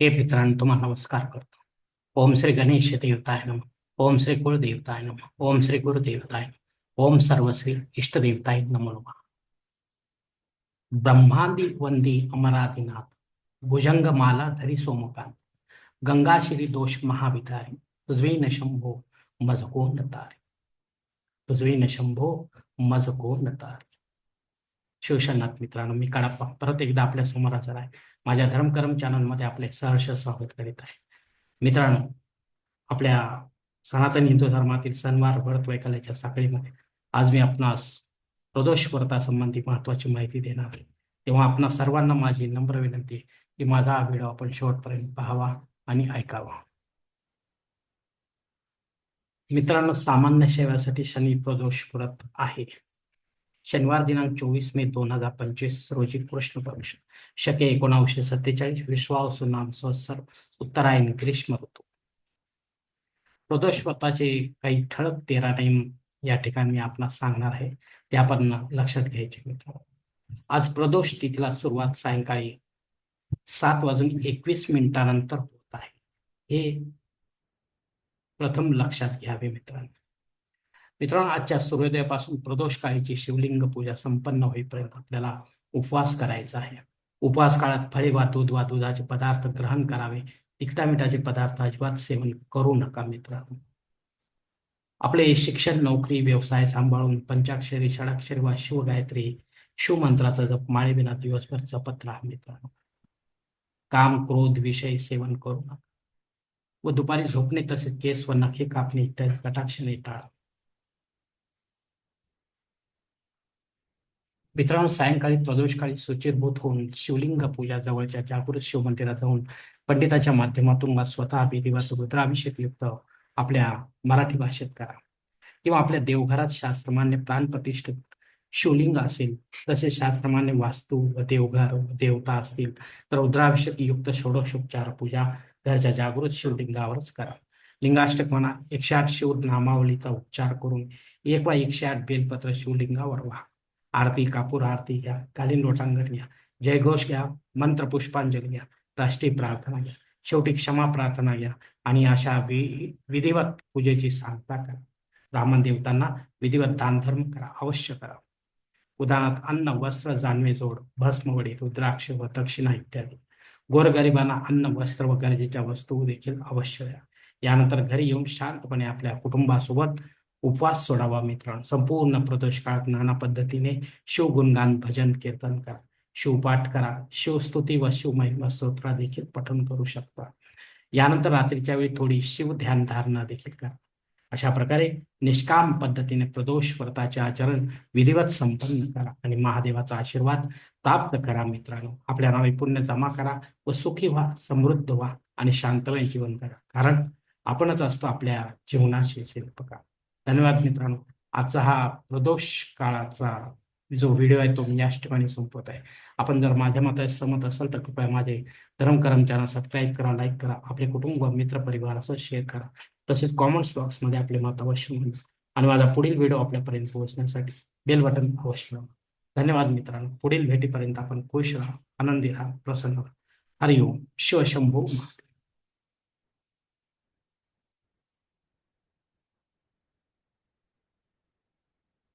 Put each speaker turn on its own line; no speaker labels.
हे मित्रांनो, तुम्हाला नमस्कार करतो. ओम श्री गणेश देवताय नम. ओम श्री कुलदेवताय नम. ओम श्री गुरुदेवताय नमः. ओम सर्वश्री इष्टदेवताय नमो नमः. ब्रह्मांदी वंदी अमरादिनाथ भुजंग माला धरी सोमकांत गंगा श्री दोष महावितारी, तुझवे न शंभो मजको न तारे. न शंभो मजको न शिवशनाथ मित्रांनो मी काळाप्पा परत एकदा आपल्यासमोर हजर आहे माझ्या धर्मकर्म चॅनलमध्ये आपले सहर्ष स्वागत करीत आहे. मित्रांनो आपल्या सनातन हिंदू धर्मातील सणवार व्रत वैकल्याच्या साखळीमध्ये आज मी आपणास प्रदोष व्रतासंबंधी महत्वाची माहिती देणार आहे. तेव्हा आपणा सर्वांना माझी नम्र विनंती की माझा हा व्हिडिओ आपण शेवटपर्यंत पाहावा आणि ऐकावा. मित्रांनो सामान्य सेवासाठी शनी प्रदोष व्रत आहे. शनिवार दिनांक चोवीस मे दोन हजार पंचवीस रोजी कृष्ण पक्ष शके एकोणावीसशे सत्तेचाळीस विश्वाव नाम संवत्सर उत्तरायण ग्रीष्म ऋतू. प्रदोष काही ठळक तेरा नेम या ठिकाणी मी आपणास सांगणार आहे ते आपण लक्षात घ्यायचे मित्र आज प्रदोष तिथीला सुरुवात सायंकाळी सात वाजून एकवीस मिनिटानंतर होत आहे. हे प्रथम लक्षात घ्यावे मित्रांनो. मित्रांनो आजच्या सूर्योदयापासून प्रदोष काळीची शिवलिंग पूजा संपन्न होईपर्यंत आपल्याला उपवास करायचा आहे. उपवास काळात फळे वा दूध वा दुधाचे पदार्थ ग्रहण करावे. तिखटा मिठाचे पदार्थ अजिबात सेवन करू नका मित्रांनो. आपले शिक्षण नोकरी व्यवसाय सांभाळून पंचाक्षरी षडाक्षरी वा शिवगायत्री शिवमंत्राचा जप माळेविना दिवसभर जपत राहा मित्रांनो. काम क्रोध विषय सेवन करू नका. व दुपारी झोपणे तसेच केस व नखे कापणे इत्यादी कटाक्षणे टाळा. मित्रांनो सायंकाळी प्रदोषकाळी सुचिरभूत होऊन शिवलिंग पूजा जवळच्या जागृत शिव मंदिरात जाऊन पंडिताच्या माध्यमातून स्वतः विधिवत रुद्राभिषेक युक्त आपल्या मराठी भाषेत करा. किंवा आपल्या देवघरात शास्त्रमान्य प्राणप्रतिष्ठित शिवलिंग असेल तसे शास्त्रमान्य वास्तू व देवघर व देवता असतील तर रुद्राभिषेक युक्त षोडशोपचार पूजा घरच्या जागृत शिवलिंगावरच करा. लिंगाष्टक म्हणा एकशे आठ शिव नामावलीचा उच्चार करून एक वा एकशे आठ बेलपत्र शिवलिंगावर व्हा. आरती कापूर आरती घ्या कालीन लोटांगण घ्या जयघोष घ्या मंत्र पुष्पांजली घ्या राष्ट्रीय प्रार्थना घ्या शेवटी क्षमा प्रार्थना घ्या आणि अशा वि विधिवत पूजेची सांगता करा. ब्राह्मण देवतांना विधिवत दानधर्म करा अवश्य करा. उदाहरणार्थ अन्न वस्त्र जानवे जोड भस्मवडी रुद्राक्ष व दक्षिणा इत्यादी. गोरगरिबांना अन्न वस्त्र व गरजेच्या वस्तू देखील अवश्य द्या. यानंतर घरी येऊन शांतपणे आपल्या कुटुंबासोबत उपवास सोडावा मित्रांनो. संपूर्ण प्रदोष काळात नाना पद्धतीने शिवगुणगान भजन कीर्तन करा. शिवपाठ करा. शिवस्तुती व शिवमहिमा स्तोत्रा देखील पठण करू शकता. यानंतर रात्रीच्या वेळी थोडी शिव ध्यान धारणा देखील करा. अशा प्रकारे निष्काम पद्धतीने प्रदोष व्रताचे आचरण विधिवत संपन्न करा आणि महादेवाचा आशीर्वाद प्राप्त करा मित्रांनो. आपल्या नावे पुण्य जमा करा व सुखी व्हा समृद्ध व्हा आणि शांतमय जीवन करा. कारण आपणच असतो आपल्या जीवनाशी शिल्पकार. धन्यवाद मित्रांनो. आजचा हा प्रदोष काळाचा जो व्हिडिओ आहे तो मी याच ठिकाणी संपवत आहे. आपण जर माझ्या मताचे सहमत असाल तर कृपया माझे धर्म चॅनल सबस्क्राईब करा लाईक करा आपले कुटुंब व मित्र परिवारासह शेअर करा. तसेच कॉमेंट्स बॉक्समध्ये आपले मत अवश्य म्हणून आणि माझा पुढील व्हिडिओ आपल्यापर्यंत पोहोचण्यासाठी बेल बटन अवश्य धन्यवाद मित्रांनो. पुढील भेटीपर्यंत आपण खुश राहा आनंदी राहा प्रसन्न राहा. हरिओम. शिवशंभू महादेव.